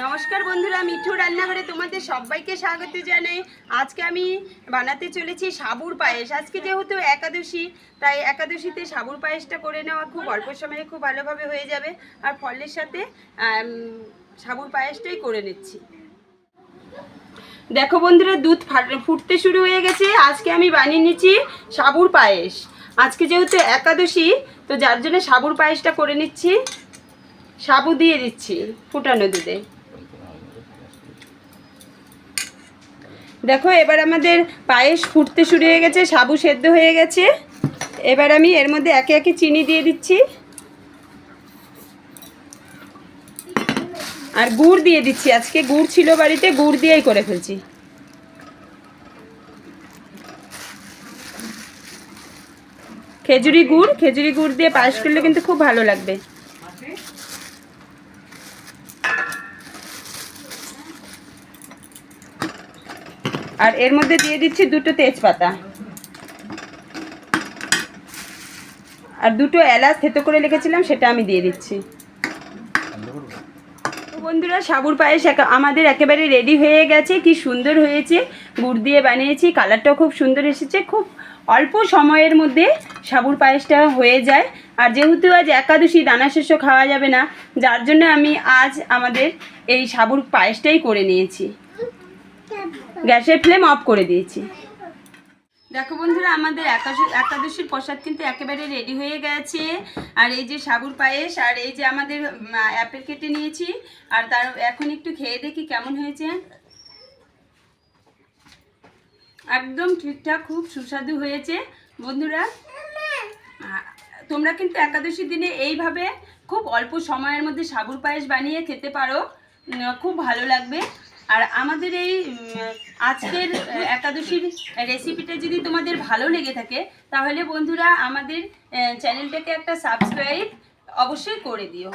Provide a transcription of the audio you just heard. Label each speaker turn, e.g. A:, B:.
A: নমস্কার বন্ধুরা, মিঠু রান্নাঘরে তোমাদের সবাইকে স্বাগত জানাই। আজকে আমি বানাতে চলেছি সাবুর পায়েস। আজকে যেহেতু একাদশী, তাই একাদশীতে সাবুর পায়েসটা করে নেওয়া খুব অল্প সময়ে খুব ভালোভাবে হয়ে যাবে। আর ফলের সাথে সাবুর পায়েসটাই করে নিচ্ছি। দেখো বন্ধুরা, দুধ ফাট- ফুটতে শুরু হয়ে গেছে। আজকে আমি বানিয়ে নিচ্ছি সাবুর পায়েস। আজকে যেহেতু একাদশী, তো যার জন্য সাবুর পায়েসটা করে নিচ্ছি। সাবু দিয়ে দিচ্ছি ফুটানো দুধে। দেখো, এবার আমাদের পায়েস ফুটতে শুরু হয়ে গেছে, সাবু সেদ্ধ হয়ে গেছে। এবার আমি এর মধ্যে একে একে চিনি দিয়ে দিচ্ছি। আর গুড় দিয়ে দিচ্ছি। আজকে গুড় ছিল বাড়িতে, গুড় দিয়েই করে ফেলছি। খেজুরি গুড় খেজুরি গুড় দিয়ে পায়েস করলে কিন্তু খুব ভালো লাগবে। আর এর মধ্যে দিয়ে দিচ্ছি দুটো তেজপাতা। আর দুটো এলাচ থেতো করে রেখেছিলাম, সেটা আমি দিয়ে দিচ্ছি। বন্ধুরা, সাবুর পায়েস আমাদের একেবারে রেডি হয়ে গেছে, কি সুন্দর হয়েছে। গুড় দিয়ে বানিয়েছি কালারটাও খুব সুন্দর এসেছে। খুব অল্প সময়ের মধ্যে সাবুর পায়েসটা হয়ে যায়। আর যেহেতু আজ একাদশী, দানা শস্য খাওয়া যাবে না, যার জন্য আমি আজ আমাদের এই সাবুর পায়েসটাই করে নিয়েছি। গ্যাসের ফ্লেম অফ করে দিয়েছি। দেখো বন্ধুরা, আমাদের একাদশী একাদশীর প্রসাদ কিন্তু একেবারে রেডি হয়ে গেছে। আর এই যে সাবুর পায়েস, আর এই যে আমাদের অ্যাপেল কেটে নিয়েছি। আর তার, এখন একটু খেয়ে দেখি কেমন হয়েছে। একদম ঠিকঠাক, খুব সুস্বাদু হয়েছে। বন্ধুরা তোমরা কিন্তু একাদশীর দিনে এইভাবে খুব অল্প সময়ের মধ্যে সাবুর পায়েস বানিয়ে খেতে পারো। খুব ভালো লাগবে। আর আমাদের এই আজকের একাদশীর রেসিপিটা যদি তোমাদের ভালো লেগে থাকে, তাহলে বন্ধুরা আমাদের চ্যানেলটাকে একটা সাবস্ক্রাইব অবশ্যই করে দিও।